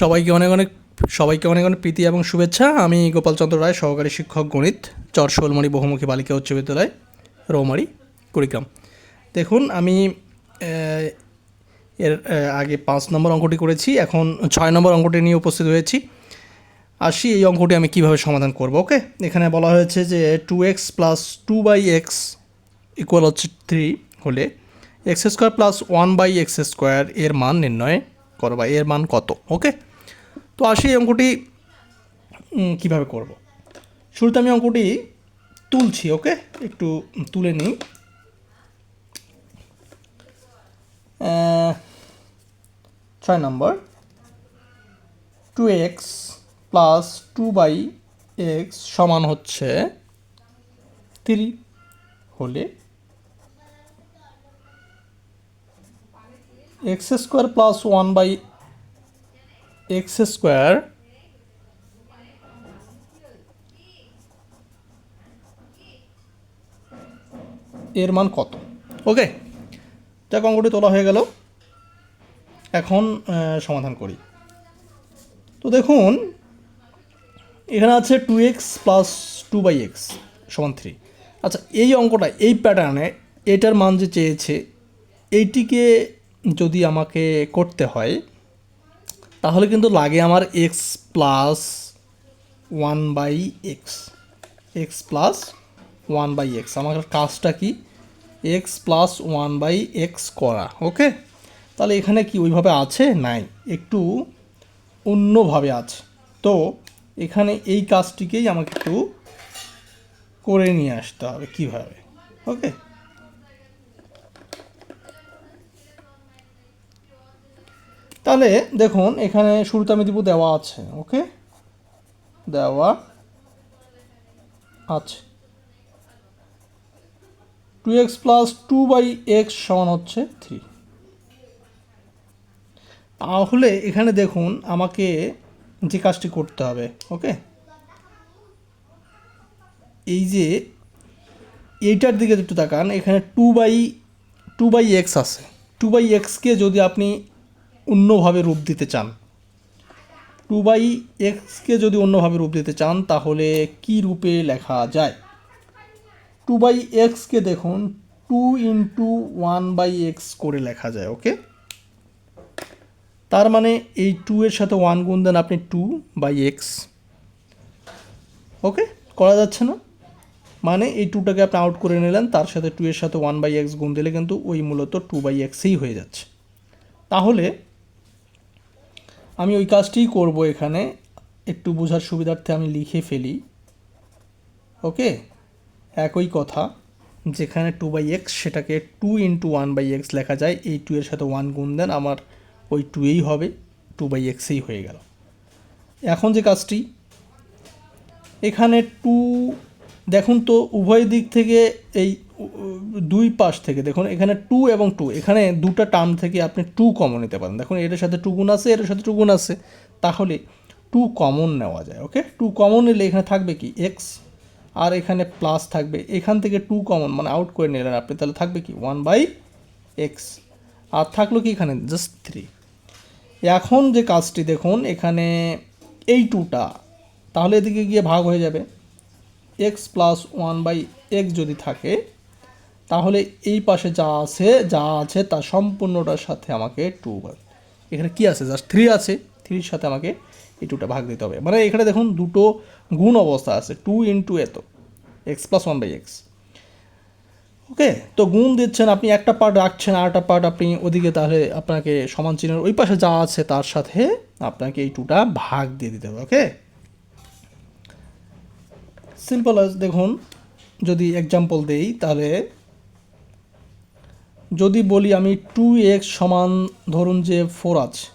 সবাইকে অনেক অনেক, সবাইকে অনেক অনেক প্রীতি এবং শুভেচ্ছা। আমি গোপালচন্দ্র রায়, সহকারী শিক্ষক গণিত, চর বহুমুখী বালিকা উচ্চ বিদ্যালয়, রৌমারি, কুড়িগ্রাম। দেখুন, আমি এর আগে পাঁচ নম্বর অঙ্কটি করেছি, এখন ছয় নম্বর অঙ্কটি নিয়ে উপস্থিত হয়েছি। আসি এই অঙ্কটি আমি কীভাবে সমাধান করব, ওকে? এখানে বলা হয়েছে যে two X plus two by X equal হচ্ছে থ্রি হলে X square plus one by X square এর মান নির্ণয় করো বা এর মান কত, ওকে? তো আসি অঙ্কটি কীভাবে করব? শুরুতে আমি অঙ্কটি তুলছি, ওকে? একটু তুলে নিই। ছয় নম্বর। Two X plus two by X সমান হচ্ছে থ্রি হলে X square plus one by X square এর মান কত? ওকে যাক অঙ্কটি তোলা হয়ে গেল। এখন সমাধান করি। তো দেখুন, এখানে আছে two X plus two by X সমান থ্রি আচ্ছা এই অঙ্কটা, এই প্যাটার্নে এটার মান যে চেয়েছে, এইটিকে যদি আমাকে করতে হয় তাহলে কিন্তু লাগে আমার X plus one by X X plus one by X আমার কাজটা কি? X plus one by X করা ওকে তাহলে এখানে কি ওইভাবে আছে? নাই, একটু অন্যভাবে আছে। তো এখানে এই কাজটিকেই আমাকে একটু করে নিয়ে আসতে হবে কীভাবে ওকে তাহলে দেখুন, এখানে শুরুতে আমি দিব দেওয়া আছে, ওকে? দেওয়া আছে। Two X plus two by X সমান হচ্ছে থ্রি তাহলে এখানে দেখুন, আমাকে যে কাজটি করতে হবে, ওকে? এই যে এইটার দিকে একটু তাকান, এখানে two by two by X আছে। টু বাই এক্সকে যদি আপনি অন্যভাবে রূপ দিতে চান। টু বাই এক্সকে যদি অন্যভাবে রূপ দিতে চান, তাহলে কি রূপে লেখা যায়? টু বাই এক্সকে দেখুন, two into one by X করে লেখা যায়, ওকে? তার মানে এই টু এর সাথে ওয়ান গুণ দেন আপনি টু বাই এক্স, ওকে? করা যাচ্ছে না? মানে এই টুটাকে আপনি আউট করে নিলেন, তার সাথে টু এর সাথে ওয়ান বাই এক্স গুণ দিলে কিন্তু ওই মূলত টু বাই এক্সই হয়ে যাচ্ছে। তাহলে আমি ওই কাজটিই করব এখানে। একটু বোঝার সুবিধার্থে আমি লিখে ফেলি। ওকে? একই কথা। যেখানে টু বাই এক্স সেটাকে two into one by X লেখা যায়। এই টু এর সাথে ওয়ান গুণ দেন, আমার ওই টুয়েই হবে। টু বাই এক্সেই হয়ে গেল। এখন যে কাজটি, এখানে টু দেখুন তো, উভয় দিক থেকে এই দুই পাশ থেকে, দেখুন এখানে টু এবং টু এখানে দুটো টার্ম থেকে আপনি টু কমন নিতে পারেন। দেখুন, এটার সাথে টু গুণ আছে, এটার সাথে টু গুণ আছে। তাহলে টু কমন নেওয়া যায় ওকে টু কমন নিলে এখানে থাকবে কি? এক্স আর এখানে প্লাস থাকবে। এখান থেকে টু কমন মানে আউট করে নিলেন আপনি, তাহলে থাকবে কি? ওয়ান বাই এক্স আর থাকল কি এখানে? জাস্ট থ্রি এখন যে কাজটি, দেখুন, এখানে এই টুটা তাহলে এদিকে গিয়ে ভাগ হয়ে যাবে। X plus one by X যদি থাকে তাহলে এই পাশে যা আছে যা আছে তার সম্পূর্ণটার সাথে আমাকে টু এখানে কি আছে? জাস্ট থ্রি আছে। থ্রির সাথে আমাকে এই টুটা ভাগ দিতে হবে। মানে এখানে দেখুন দুটো গুণ অবস্থা আছে টু ইন্টু এত। X plus one by X okay তো গুণ দিচ্ছেন, আপনি একটা পার্ট রাখছেন আর একটা পার্ট আপনি ওদিকে তাহলে আপনাকে সমান চিহ্নের ওই পাশে যা আছে তার সাথে আপনাকে এই টুটা ভাগ দিয়ে দিতে হবে ওকে সিম্পল দেখুন, যদি এক্সাম্পল দেই, তাহলে যদি বলি আমি টু এক্স সমান ধরুন যে ফোর আছে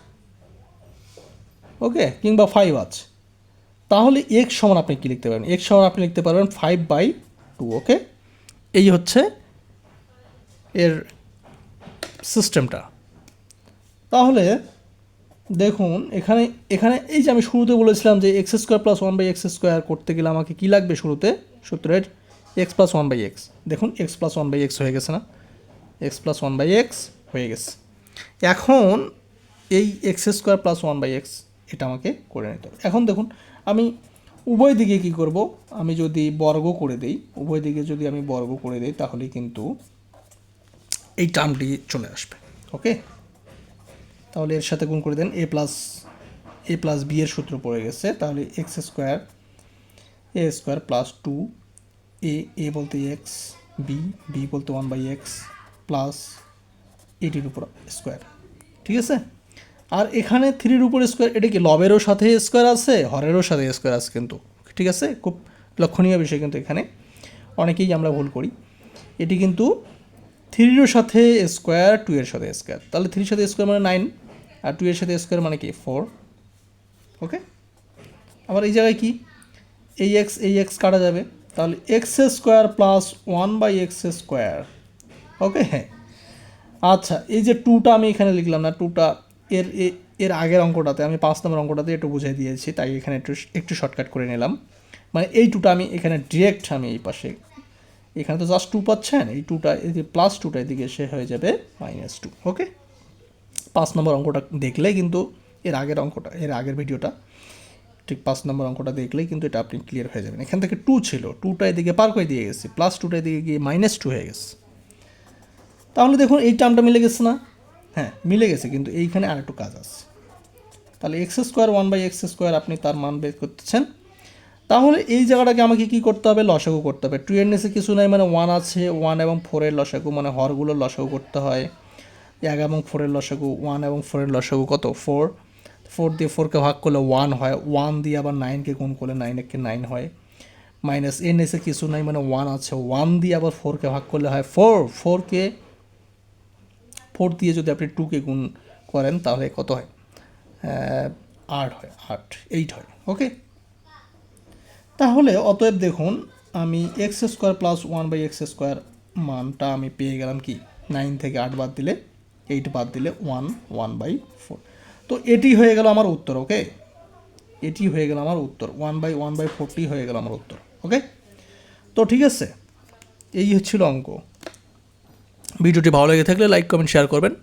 ওকে কিংবা ফাইভ আছে। তাহলে এক্স সমান আপনি কী লিখতে পারবেন এক্স সমান আপনি লিখতে পারবেন ফাইভ বাই টু ওকে এই হচ্ছে এর সিস্টেমটা তাহলে দেখুন, এখানে এখানে এই যে আমি শুরুতে বলেছিলাম যে X square plus one by X square করতে গেলে আমাকে কী লাগবে শুরুতে? সূত্রের X plus one by X দেখুন X plus one by X হয়ে গেছে না? X plus one by X হয়ে গেছে। এখন এই X square plus one by X এটা আমাকে করে নিতে হবে। এখন দেখুন, আমি উভয় দিকে কি করব? আমি যদি বর্গ করে দেই, উভয় দিকে যদি আমি বর্গ করে দেই, তাহলে কিন্তু এই টার্মটি চলে আসবে। ওকে? তাহলে এর সাথে গুণ করে দেন, A plus A plus B এর সূত্র পড়ে গেছে। তাহলে X square, A square plus two, A A বলতে এক্স, বি বি বলতে ওয়ান বাই এক্স প্লাস এটির উপর স্কোয়ার ঠিক আছে? আর এখানে থ্রির উপর স্কোয়ার এটা কি লবেরও সাথে স্কোয়ার আছে? হরেরও সাথে স্কোয়ার আছে কিন্তু, ঠিক আছে? খুব লক্ষণীয় বিষয় কিন্তু এখানে। অনেকেই আমরা ভুল করি। এটি কিন্তু থ্রিরও সাথে স্কোয়ার টু এর সাথে স্কোয়ার তাহলে থ্রির সাথে স্কোয়ার মানে নাইন আর টু এর সাথে স্কোয়ার মানে কি? ফোর ওকে আবার এই জায়গায় কি? এই এক্স এই এক্স কাটা যাবে। তাহলে X square plus one by X square okay হ্যাঁ আচ্ছা এই যে টুটা আমি এখানে লিখলাম না টুটা এর এর আগের অঙ্কটাতে, আমি পাঁচ নম্বর অঙ্কটাতে একটু বুঝিয়ে দিয়েছি, তাই এখানে একটু একটু শর্টকাট করে নিলাম। মানে এই টুটা আমি এখানে ডিরেক্ট আমি এই পাশে, এখানে তো জাস্ট টু পাচ্ছেন, এই টুটা এই যে প্লাস টুটা এদিকে সে হয়ে যাবে মাইনাস টু ওকে পাঁচ নম্বর অঙ্কটা দেখলে কিন্তু এর আগের অঙ্কটা, এর আগের ভিডিওটা, ঠিক পাঁচ নম্বর অঙ্কটা দেখলেই কিন্তু এটা আপনি ক্লিয়ার হয়ে যাবেন। এখান থেকে টু ছিল টুটা এদিকে পার করে দিয়ে গেছি প্লাস টুটা এদিকে গিয়ে মাইনাস টু হয়ে গেছে। তাহলে দেখুন এই টার্মটা মিলে গেছে না? হ্যাঁ মিলে গেছে, কিন্তু এইখানে আর একটু কাজ আছে। তাহলে X square one by X square আপনি তার মান বের করতেছেন। তাহলে এই জায়গাটাকে আমাকে কি করতে হবে? লসাগু করতে হবে। টু এর কিছু নাই মানে ওয়ান আছে ওয়ান এবং ফোরের লসাগু মানে হরগুলোর লসাগু করতে হয়। এক এবং ফোরের লসাগু ওয়ান এবং ফোরের লসাগু কত? ফোর ফোর দিয়ে ফোরকে ভাগ করলে ওয়ান হয়। ওয়ান দিয়ে আবার নাইনকে গুণ করলে নাইন একে নাইন হয়। মাইনাস এর নিচে কিছু নাই মানে ওয়ান আছে। ওয়ান দিয়ে আবার ফোরকে ভাগ করলে হয় ফোর ফোরকে ফোর দিয়ে যদি আপনি টুকে গুণ করেন, তাহলে কত হয়? আট হয়, আট এইট হয় ওকে তাহলে অতএব দেখুন, আমি X square plus one by X square মানটা আমি পেয়ে গেলাম কি? নাইন থেকে আট বাদ দিলে এইট বাদ দিলে ওয়ান ওয়ান বাই ফোর তো এটি হয়ে গেল আমার উত্তর ওকে এটি হয়ে গেল আমার উত্তর one by one by forty হয়ে গেল আমার উত্তর ওকে তো ঠিক আছে, এই হচ্ছিল অঙ্ক। ভিডিওটি ভালো লেগে থাকলে লাইক, কমেন্ট, শেয়ার করবেন।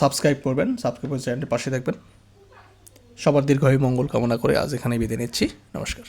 সাবস্ক্রাইব করবেন, সাবস্ক্রাইব করে চ্যানেলটির পাশে থাকবেন। সবার দীর্ঘায়ু মঙ্গল কামনা করে আজ এখানে বিদায় নিচ্ছি। নমস্কার।